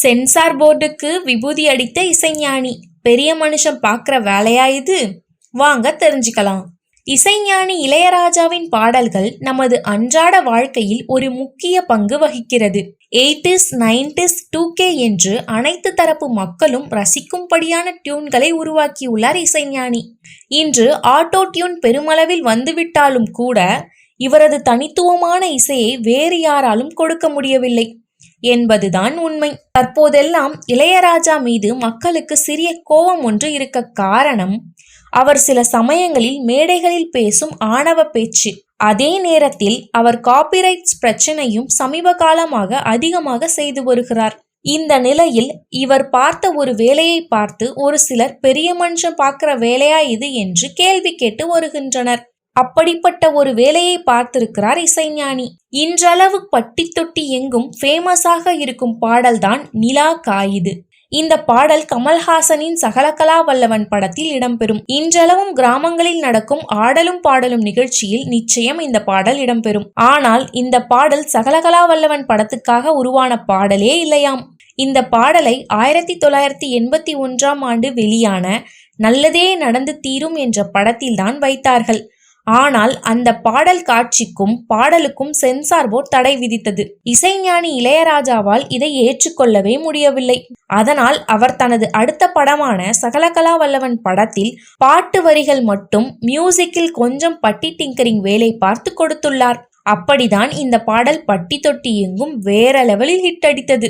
Sensor போர்டுக்கு விபூதி அடித்த இசைஞானி. பெரிய மனுஷன் பார்க்குற வேலையா இது? வாங்க தெரிஞ்சுக்கலாம். இசைஞானி இளையராஜாவின் பாடல்கள் நமது அன்றாட வாழ்க்கையில் ஒரு முக்கிய பங்கு வகிக்கிறது. எயிட்டிஸ் நைன்டிஸ் டூ கே என்று அனைத்து தரப்பு மக்களும் ரசிக்கும்படியான டியூன்களை உருவாக்கியுள்ளார் இசைஞானி. இன்று ஆட்டோ டியூன் பெருமளவில் வந்துவிட்டாலும் கூட இவரது தனித்துவமான இசையை வேறு யாராலும் கொடுக்க முடியவில்லை. என்பதுதான் உண்மை. தற்போதெல்லாம் இளையராஜா மீது மக்களுக்கு சிறிய கோபம் ஒன்று இருக்க காரணம் அவர் சில சமயங்களில் மேடைகளில் பேசும் ஆணவ பேச்சு. அதே நேரத்தில் அவர் காப்பிரைட்ஸ் பிரச்சனையும் சமீப காலமாக அதிகமாக செய்து வருகிறார். இந்த நிலையில் இவர் பார்த்த ஒரு வேலையை பார்த்து ஒரு சிலர் பெரிய மனுஷன் பார்க்கிற வேலையா இது என்று கேள்வி கேட்டு வருகின்றனர். அப்படிப்பட்ட ஒரு வேலையை பார்த்திருக்கிறார் இசைஞானி. இன்றளவு பட்டி தொட்டி எங்கும் ஃபேமஸாக இருக்கும் பாடல்தான் நிலா காயுது. இந்த பாடல் கமல்ஹாசனின் சகலகலா வல்லவன் படத்தில் இடம்பெறும். இன்றளவும் கிராமங்களில் நடக்கும் ஆடலும் பாடலும் நிகழ்ச்சியில் நிச்சயம் இந்த பாடல் இடம்பெறும். ஆனால் இந்த பாடல் சகலகலா வல்லவன் படத்துக்காக உருவான பாடலே இல்லையாம். இந்த பாடலை ஆயிரத்தி தொள்ளாயிரத்தி எண்பத்தி ஒன்றாம் ஆண்டு வெளியான நல்லதே நடந்து தீரும் என்ற படத்தில்தான் வைத்தார்கள். ஆனால் அந்த பாடல் காட்சிக்கும் பாடலுக்கும் சென்சார் போர்ட் தடை விதித்தது. இசைஞானி இளையராஜாவால் இதை ஏற்றுக்கொள்ளவே முடியவில்லை. அதனால் அவர் தனது அடுத்த படமான சகலகலா வல்லவன் படத்தில் பாட்டு வரிகள் மட்டும் மியூசிக்கில் கொஞ்சம் பட்டி டிங்கரிங் வேலை பார்த்து கொடுத்துள்ளார். அப்படிதான் இந்த பாடல் பட்டி தொட்டி எங்கும் வேற லெவலில் ஹிட் அடித்தது.